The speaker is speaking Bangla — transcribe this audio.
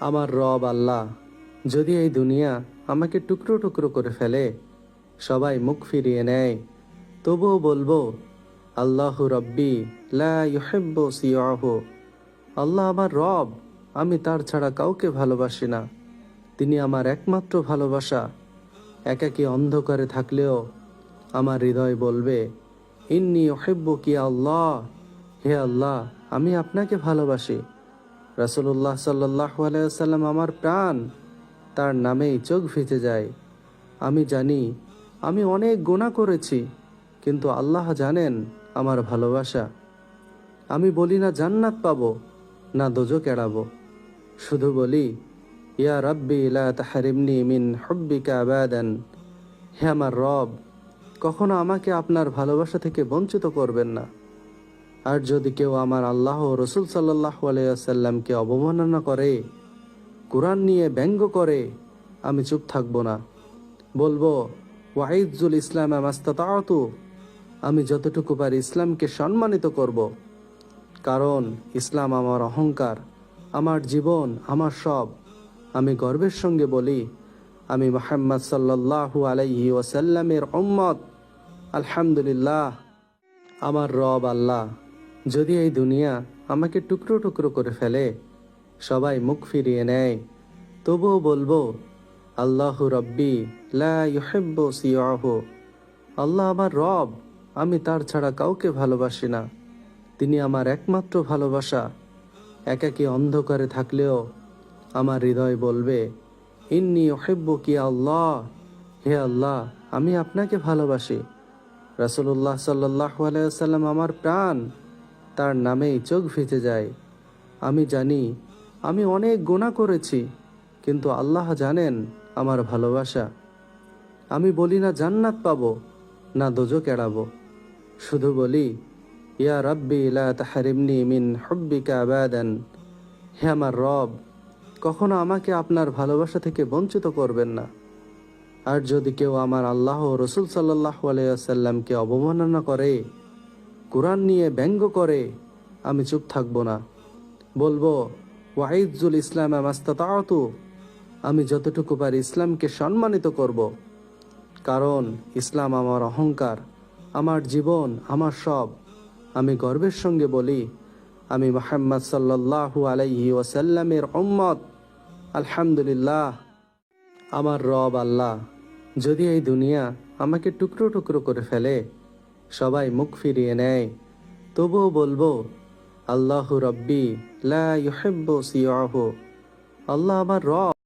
আমার রব আল্লাহ, যদি এই দুনিয়া আমাকে টুকরো টুকরো করে ফেলে, সবাই মুখ ফিরিয়ে নেয়। তবুও বলব, আল্লাহ রব্বি লা ইউহিব্বু সিয়াহু আল্লাহ আমার রব, আমি তার ছাড়া কাউকে ভালোবাসি না। তিনি আমার একমাত্র ভালোবাসা। একাকী অন্ধকারে থাকলেও আমার হৃদয় বলবে, ইন্নি ওহেব্বু কি আল্লাহ। হে আল্লাহ, আমি আপনাকে ভালোবাসি। রাসুল্লাহ সাল্লাহ আলাইসাল্লাম আমার প্রাণ তার নামেই চোখ ভিজে যায়। আমি জানি, আমি অনেক গুণা করেছি, কিন্তু আল্লাহ জানেন আমার ভালোবাসা। আমি বলি, না জান্নাত পাবো, না দোজো এড়াবো। শুধু বলি, ইয়া রব্বি, লা মিন হব্বিকা আবাদান। হে আমার রব, কখনো আমাকে আপনার ভালোবাসা থেকে বঞ্চিত করবেন না। আর যদি কেউ আমার আল্লাহ রসুল সাল্লাহ অবমাননা করে, কোরআন নিয়ে ব্যঙ্গ করে, আমি চুপ থাকব না। বলব ওয়াইজুল ইসলাম আমাস্তাতু আমি যতটুকু পারি ইসলামকে সম্মানিত করব। কারণ ইসলাম আমার অহংকার, আমার জীবন, আমার সব। আমি গর্বের সঙ্গে বলি, আমি মোহাম্মদ সাল্লাল্লাহু আলাইহি ওয়াসাল্লামের উম্মত। আলহামদুলিল্লাহ, আমার রব আল্লাহ। যদি এই দুনিয়া আমাকে টুকরো টুকরো করে ফেলে, সবাই মুখ ফিরিয়ে নেয়, তবুও বলব, আল্লাহ রব্বি লা ইউহিব্বু সিয়াহু আল্লাহ আমার রব, আমি তার ছাড়া কাউকে ভালোবাসি না। তিনি আমার একমাত্র ভালোবাসা। একাকী অন্ধকারে থাকলেও আমার হৃদয় বলবে, ইন্নি ওহেব্বু কি আল্লাহ? হে আল্লাহ, আমি আপনাকে ভালোবাসি। রাসুল্লাহ সাল্লাহ আলাইসাল্লাম আমার প্রাণ তার নামেই চোখ ভিজে যায়। আমি জানি, আমি অনেক গুণা করেছি, কিন্তু আল্লাহ জানেন আমার ভালোবাসা। আমি বলি না জান্নাত পাবো, না দোজো এড়াবো। শুধু বলি, ইয়া রব্বি লা মিন হব্বিকা আবাদান। হে আমার রব, কখনো আমাকে আপনার ভালোবাসা থেকে বঞ্চিত করবেন না। আর যদি কেউ আমার আল্লাহ রসুল সাল্লাহ আলাইসাল্লামকে অবমাননা করে কোরআন নিয়ে ব্যঙ্গ করে, আমি চুপ থাকব না। বলব ওয়াইজুল ইসলাম আমাস্তাতু আমি যতটুকু পারি ইসলামকে সম্মানিত করব। কারণ, ইসলাম আমার অহংকার, আমার জীবন, আমার সব। আমি গর্বের সঙ্গে বলি, আমি মোহাম্মদ সাল্লাল্লাহু আলাইহি ওয়াসাল্লামের উম্মত। আলহামদুলিল্লাহ, আমার রব আল্লাহ। যদি এই দুনিয়া আমাকে টুকরো টুকরো করে ফেলে সবাই মুখ ফিরিয়ে নেয়। তবুও বলব আল্লাহ রব্বি লা আল্লাহ আমার রব।